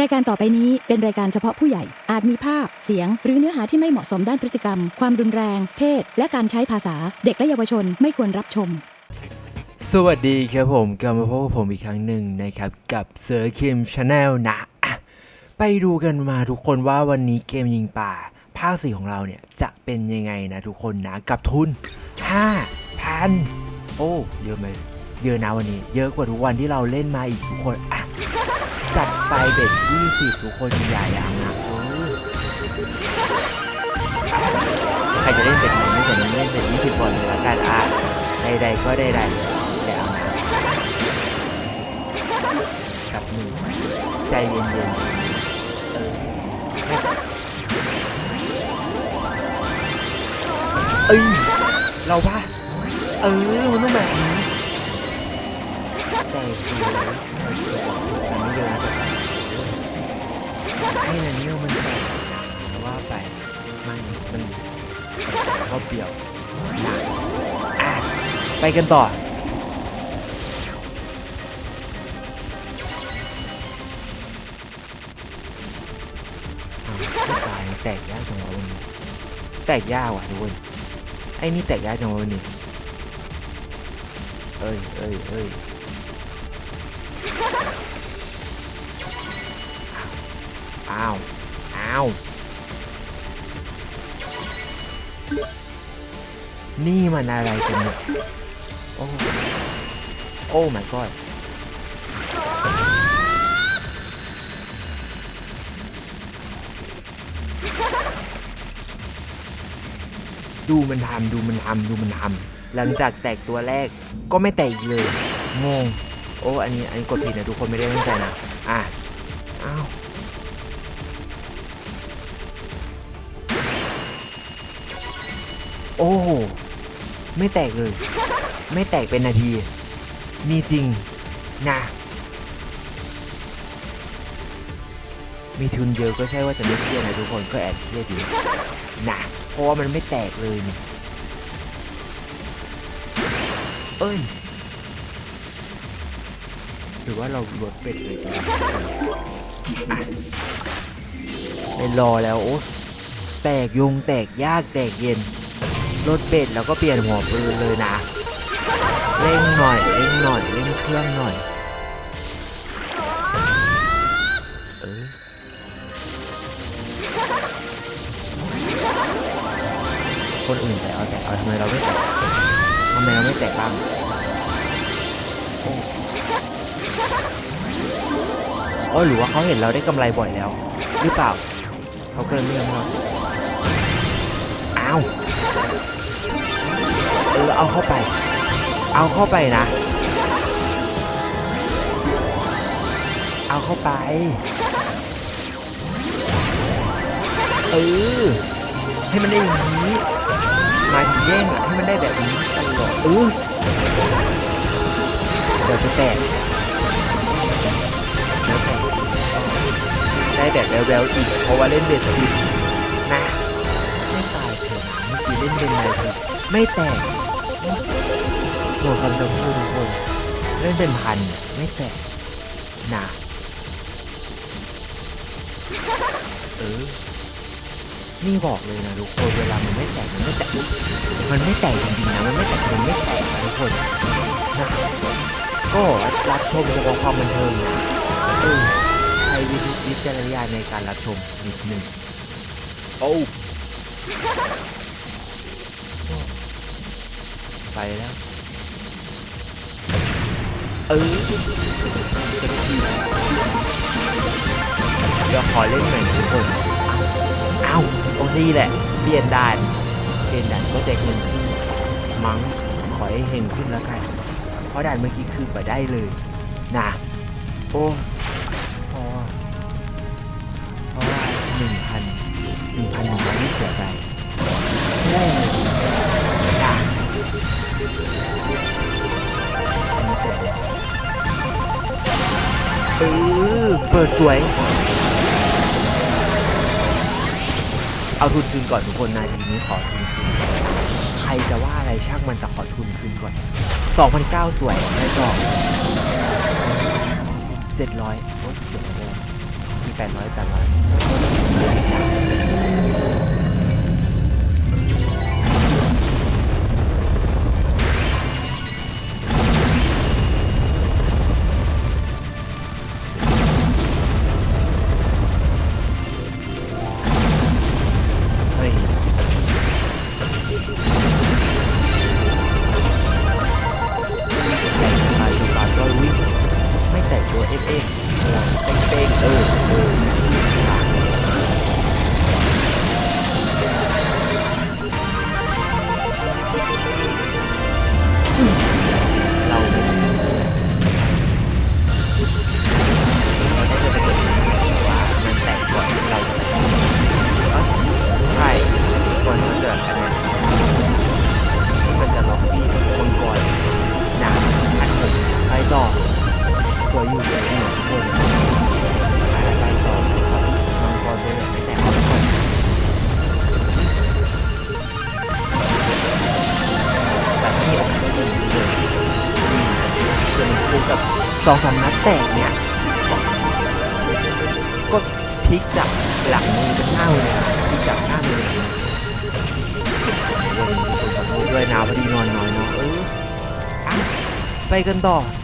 รายการต่อไปนี้เป็นรายการเฉพาะผู้ใหญ่ อาจมีภาพ เสียง หรือเนื้อหาที่ไม่เหมาะสมด้านพฤติกรรม ความรุนแรง เพศ และการใช้ภาษา เด็กและเยาวชนไม่ควรรับชม สวัสดีครับผมกลับมาพบกับผมอีกครั้งหนึ่งนะครับ กับเซอร์คิมชาแนลนะอะไปดูกันมาทุกคนว่าวันนี้เกมยิงป่า ภาคสี่ของเราเนี่ยจะเป็นยังไงนะทุกคนนะ กับทุน 5,000 โอ้เยอะไหมเยอะนะวันนี้ เยอะกว่าทุกวันที่เราเล่นมาอีกทุกคนอะ จัดไปเบ็ด20ทุกคนอย่าอย่างนะเอออะใครจะเล่นเบ็ดไหนไม่สนเล่นเบ็ด20ก่อนเลยละกันอะใดๆก็ใดๆแล้วนะกับหนึ่งใจเย็นๆเออเอ้ยเราปะเออมันต้องแบบนี้แต่สวย แต่สวยแต่ไม่เดินจะให้นันเนี่ยมันแต่ว่าไปมันมันแต่ก็เปรียวอะไปกันต่อตายแตกยากจังวะวันนี้แตกยากว่ะทุกคนไอ้นี่แตกยากจังวะวันนี้เอ้ยเอ้ยเอ้ย อ้าวอ้าวนี่มันอะไรกันเนี่ยโอ้โอ้ my god ดูมันทำดูมันทำดูมันทำหลังจากแตกตัวแรกก็ไม่แตกอีกเลยงงโอ้ อันนี้อันนี้กดผิดนะทุกคนไม่ได้ตั้งใจนะ โอ้โหไม่แตกเลย ไม่แตกเป็นนาที มีจริงนะมีทุนเยอะก็ใช่ว่าจะไม่เครียดนะทุกคนก็แอบเครียดอยู่นะเพราะว่ามันไม่แตกเลยนี่เอ้ยหรือว่าเราลดเป็ดเลยดีอะเป็นรอแล้วโอ้แตกยุงแตกยากแตกเย็น รถเป็ดแล้วก็เปลี่ยนหัวปืนเลยนะ เร่งหน่อยเร่งหน่อยเร่งเครื่องหน่อยคนอื่นแต่เอาแต่เอาทำไมเราไม่แตกทำไมเราไม่แตกบ้างโอ้โอ้หรือว่าเขาเห็นเราได้กำไรบ่อยแล้ว หรือเปล่า เขาก็เลยไม่ยอมเรา เออเอาเข้าไป เอาเข้าไปนะ เอาเข้าไป เออ ให้มันได้อย่างนี้มาถึงแย่งอะให้มันได้แบบนี้ตลอดเออเดี๋ยวจะแตกแล้วแตกได้แบบแววๆอีก เพราะว่าเล่นเบ็ดผิดนะไม่ตายเถอะนะเมื่อกี้เล่นเป็นอะไรเถอะไม่แตก โหคำจะพูดทุกคนเล่นเป็นพันไม่แตกนะเออ นี่บอกเลยนะทุกคนเวลามันไม่แตกมันไม่แตกมันไม่แตกจริงๆนะมันไม่แตกมันไม่แตกนะทุกคนนะก็รับชมเฉพาะความบันเทิงนะเออใช้วิวิจารณญาณในการรับชมนิดนึงโอ้ไปแล้ว เออสักทีเดี๋ยวขอเล่นหน่อยทุกคนเอ้าตรงนี้แหละเปลี่ยนด่านเปลี่ยนด่านก็จะเฮงขึ้นมั้งขอให้เฮงขึ้นแล้วกัน เพราะด่านเมื่อกี้คือไปได้เลยนะโอ้พราะว่าเพราะว่าหนึ่งพันหนึ่งพันหนึ่งร้อยที่เสียไปไม่ได้เลยนะ เออเปิดสวย เอาทุนคืนก่อนทุกคนนาทีนี้ขอทุนคืนใครจะว่าอะไรช่างมันแต่ขอทุนคืนก่อน2,009สวยไม่ต่อ700โอ้700มี800 800 แต่สบายสบายก็วิ่งไม่แต่ตัวเอฟเอฟเต้งเต้งๆเออเออ ตัวอยู่สวยอยู่ทุกคนไปไปต่อครับมังกรตัวใหญ่ไม่แตกทุกคนแต่ที่ออกมาได้ดีเลยจนคู่กับสองสามนัดแตกเนี่ยก็พลิกจากหลังมือเป็นหน้ามือเลยนะพลิกจากหน้ามือเป็นหลังมือวันนี้ทุกคนขอโทษด้วยนะพอดีนอนน้อยเนาะเอออะไปกันต่อเอ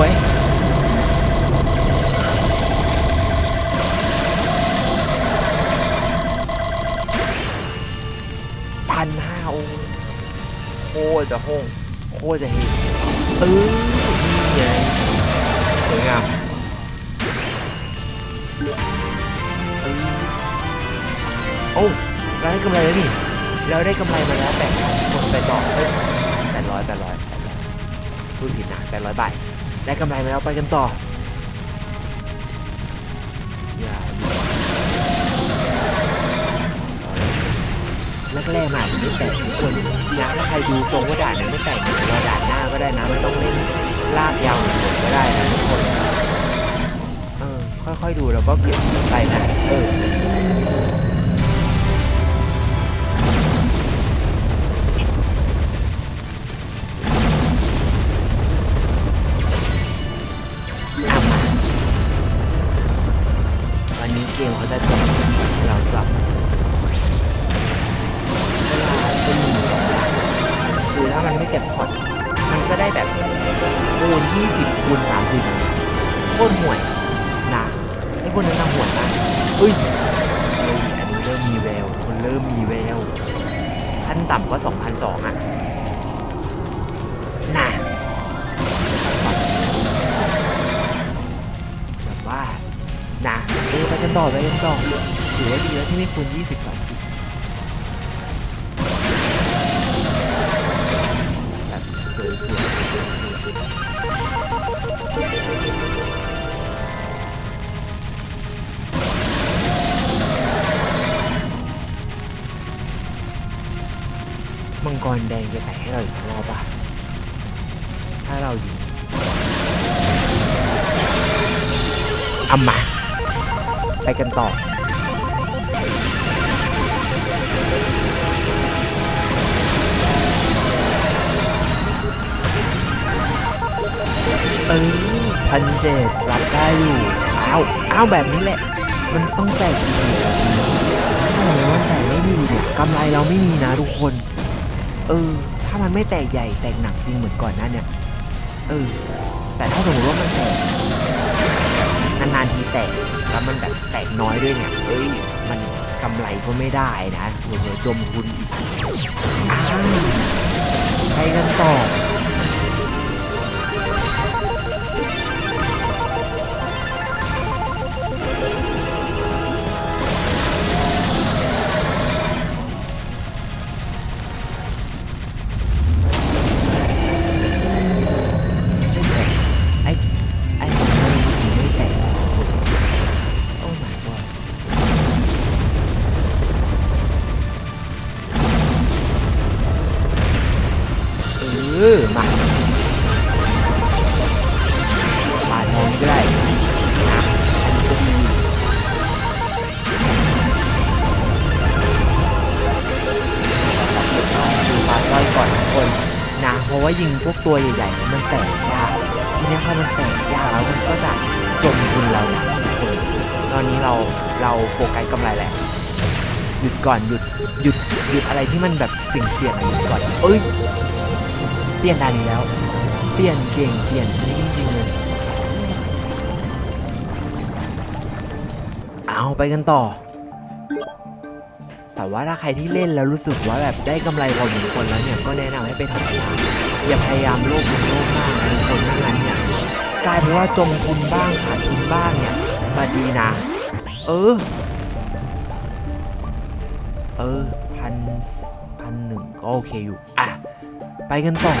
วยพันห้าโอ้โคตรจะห้องโคตรจะเฮเออนี่ไงสวยงามโอ้เราได้กำไรแล้วนี่ เราได้กำไรมาแล้วแปดพันคนไปต่อเฮ้ยแปดร้อยแปดร้อยแปดร้อยพูดผิดนะแปดร้อยบาท ได้กำไรมาแล้วไปกันต่ออย่าแรกๆมาไม่แตกทุกคนนะถ้าใครดูตรงว่าด่านนั้นไม่แตกเนี่ยเราด่านหน้าก็ได้นะไม่ต้องเล่นลากยาวเหมือนผมก็ได้นะทุกคนเออค่อยๆดูแล้วก็เก็บไปนะเออ เกมเขาจะจบเรากลับเวลาเป็นหนึ่งสองอย่างคือถ้ามันไม่เจ็บพอดมันก็ได้แบบคูณ20คูณ30โคตรห่วยนะไอ้พวกนั้นน่ะห่วยมากเฮ้ยเฮ้ยอันนี้เริ่มมีแววคนเริ่มมีแววขั้นต่ำก็2,002อะ กันต่อไปกันต่อถือว่าดีแล้วที่ไม่คูณ20 30แบบสวยสวยมังกรแดงจะแตกให้เราอีกสักรอบป่ะถ้าเรายิงเอามา ไปกันต่อเออพันเจ็ดรับได้อยู่เอาเอาแบบนี้แหละ มันต้องแตกดีถ้าไหนว่แตกไม่ดีเนี่ยกำไรเราไม่มีนะทุกคน เออ ถ้ามันไม่แตกใหญ่แตกหนักจริงเหมือนก่อนหน้าเนี่ย เออ แต่ถ้าสมมติว่ามันแตก นานๆทีแตกแล้วมันแบบแตกน้อยด้วยเนี่ยเอ้ยมันกำไรก็ไม่ได้นะเผื่อๆจมทุนอีกอ้าวไปกันต่อ ว่ายิงพวกตัวใหญ่ๆมันแตกยากทีนี้พอมันแตกยากแล้วมันก็จะจมทุนเรานะทุกคนตอนนี้เราเราโฟกัสกำไรแหละหยุดก่อนหยุดหยุดหยุดอะไรที่มันแบบสิ่งเสี่ยงหยุดก่อนเอ้ยเปลี่ยนด่านีแล้ว เปลี่ยนเก่งเปลี่ยนนนี้จริงๆเลยเอาไปกันต่อ แต่ว่าถ้าใครที่เล่นแล้วรู้สึกว่าแบบได้กำไรพอสมควรแล้วเนี่ยก็แนะนำให้ไปทำงานอย่าพยายามโลภโลภมากนะทุกคนไม่งั้นเนี่ยกลายเป็นว่าจมทุนบ้างขาดทุนบ้างเนี่ยมาดีนะ เออ เออพันพันหนึ่งก็โอเคอยู่ อะ ไปกันต่อ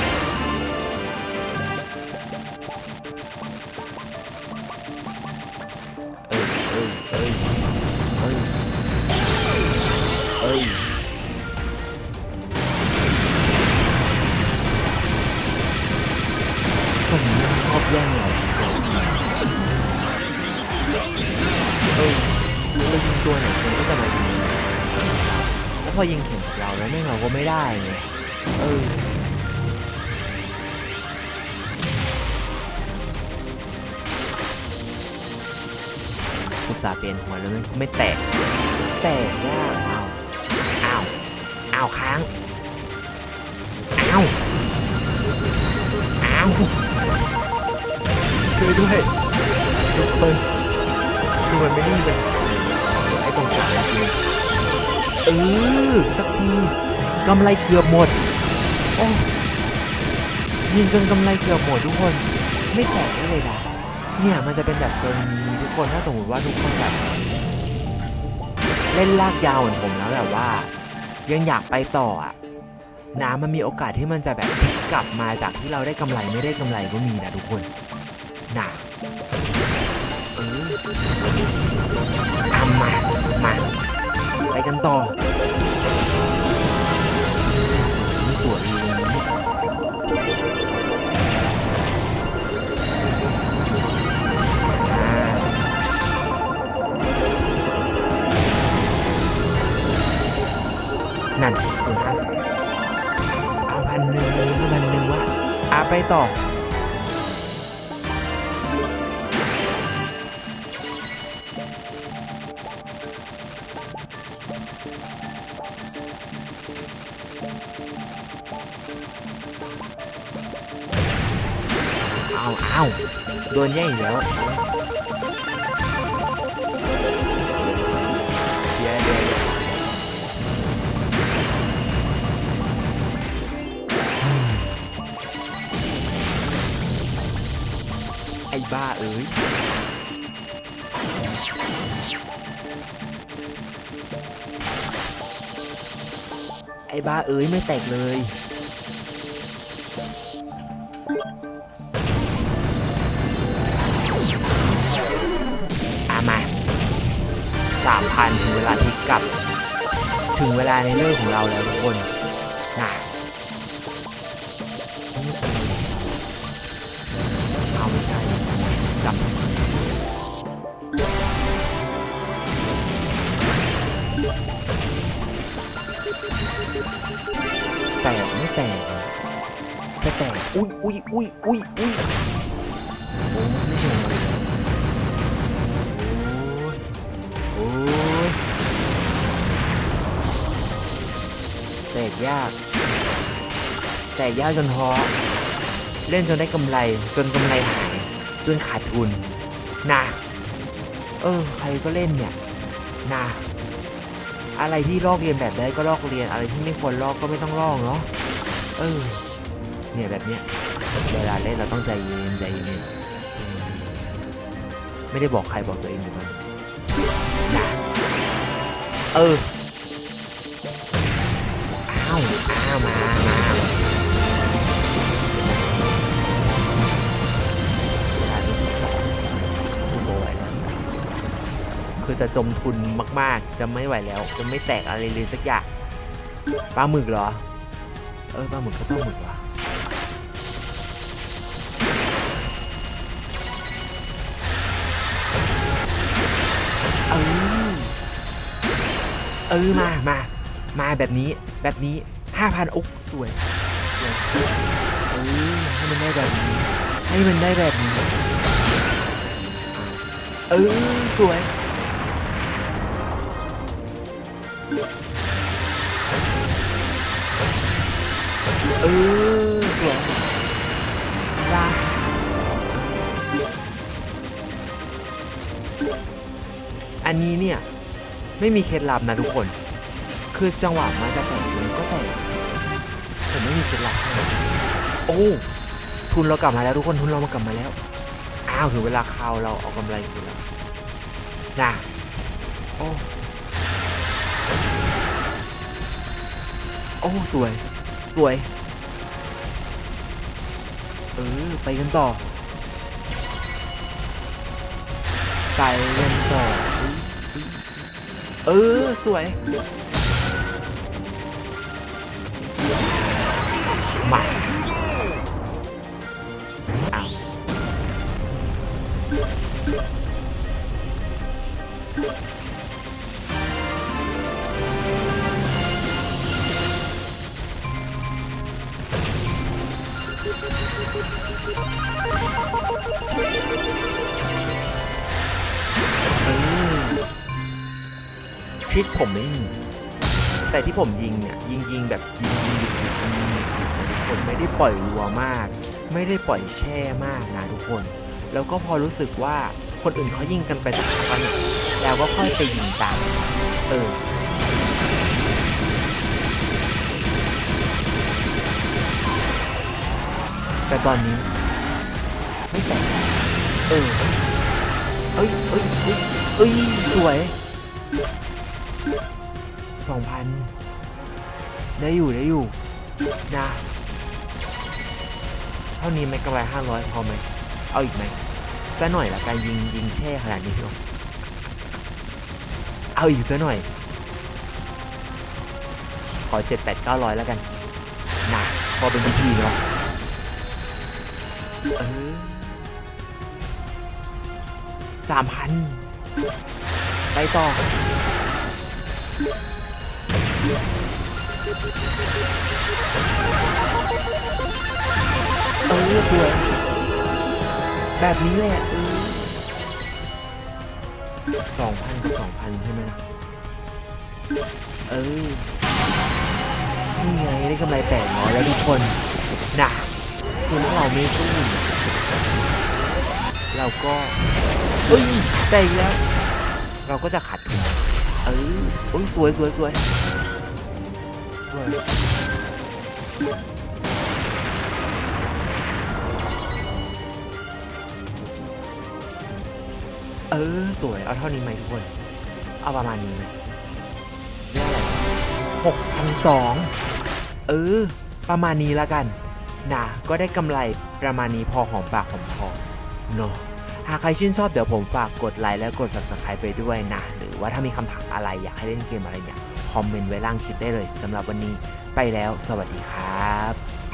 ได้ไงเอออุตส่าเปลี่ยนหัวแล้วมันก็ไม่แตก แตกยากเอาอ้าวอ้าวค้างอ้าวอ้าวช่วยด้วยทุกคนคือมันไม่ได้เป็นไอ้ตรงกลางเออสักที กำไรเกือบหมด โอ้ยิงจนกำไรเกือบหมดทุกคน ไม่แตกได้เลยนะ เนี่ยมันจะเป็นแบบกรณีนี้ทุกคนถ้าสมมติว่าทุกคนแบบเล่นลากยาวเหมือนผมแล้วแบบว่า ยังอยากไปต่ออะน้ำมันมีโอกาสที่มันจะแบบพลิกกลับมาจากที่เราได้กำไรไม่ได้กำไรก็มีนะทุกคนนะเออเอามา มา ไปกันต่อ ไปต่อ เอาเอาโดนแย่งอีกแล้ว อ้บ้าเอ้ยไม่แตกเลย อามาสามพันถึงเวลาที่กลับ ถึงเวลาในเลิกของเราแล้วทุกคน กไม่แตกจะแตกอุ้ยอุ้ยอุ้ยอุ้ยอุ้ยโอ้ไม่ใช่เลยโอ้ยโอ้ยแตกยาก แตกยากจนท้อเล่นจนได้กำไรจนกำไรหายจนขาดทุนนะเออใครก็เล่นเนี่ยนะอะไรที่ลอกเรียนแบบได้ก็ลอกเรียนอะไรที่ไม่ควรลอกก็ไม่ต้องลอกเนาะ เออ เนี่ยแบบเนี้ยเวลาเล่นเราต้องใจเย็นใจเย็นไม่ได้บอกใครบอกตัวเองอยู่ตอนเออ อ้าว อ้าว มา มาเวลานี้คือโบไหวแล้วคือจะจมทุนมาก ๆ จะไม่ไหวแล้ว จะไม่แตกอะไรเลยสักอย่าง ปลาหมึกเหรอ เออปลาหมึกก็ปลาหมึกว่ะเออเออมามามาแบบนี้แบบนี้ห้าพันอกสวยสวยเออให้มันได้แบบนี้ ให้มันได้แบบนี้ เออสวย เออสวยลาอันนี้เนี่ย ไม่มีเคล็ดลับนะทุกคน คือจังหวะมันจะแตกมันก็แตกผมไม่มีเคล็ดลับโอ้ทุนเรากลับมาแล้วทุกคนทุนเรามากลับมาแล้วอ้าวถึงเวลาคราวเราเอากำไรคืนแล้วนะโอ้โอ้สวย สวย เออ ไปกันต่อ ไปกันต่อ เออ สวย มาอาเทริคผมไม่มี แต่ที่ผมยิงเนี่ยยิงยิงแบบยิงยิงหยุดหยุดยิงยิงหยุดหยุดทุกคนไม่ได้ปล่อยรัวมาก ไม่ได้ปล่อยแช่มากนะทุกคน แล้วก็พอรู้สึกว่าคนอื่นเขายิงกันไปสักพักเนี่ยแล้วก็ค่อยไปยิงตาม เออ แต่ตอนนี้ ไม่แตกเออเอ้ยเอ้ยเอ้ยเอ้ยสวยสองพันได้อยู่ได้อยู่นะเท่านี้ไหมกำไรห้าร้อยพอไหมเอาอีกไหมซะหน่อยละกันยิงยิงแช่ขนาดนี้เนาะเอาอีกซะหน่อย ขอเจ็ดแปดเก้าร้อยแล้วกันนะพอเป็นพิธีเนาะเออ สามพันไปต่อ เออสวย แบบนี้แหละสองพันกับสองพันใช่ไหมนะ เออ นี่ไงได้กำไรแปดร้อยแล้วทุกคนนะ คือถ้าเราไม่สู้เนี่ยเราก็เอ้ยแต่อีกแล้ว เราก็จะขาดทุนเออโอ้ยสวยสวยสวยสวยเออสวยเอาเท่านี้ไหมทุกคน เอาประมาณนี้ไหมเรียกอะไรหกพันสองเออ ประมาณนี้แล้วกัน นะก็ได้กำไรประมาณนี้พอหอมปากหอมคอเนาะหากใครชื่นชอบเดี๋ยวผมฝากกดไลค์และกด subscribe ไปด้วยนะ หรือว่าถ้ามีคำถามอะไรอยากให้เล่นเกมอะไรเนี่ย คอมเมนต์ไว้ล่างคลิปได้เลยสำหรับวันนี้ไปแล้ว สวัสดีครับ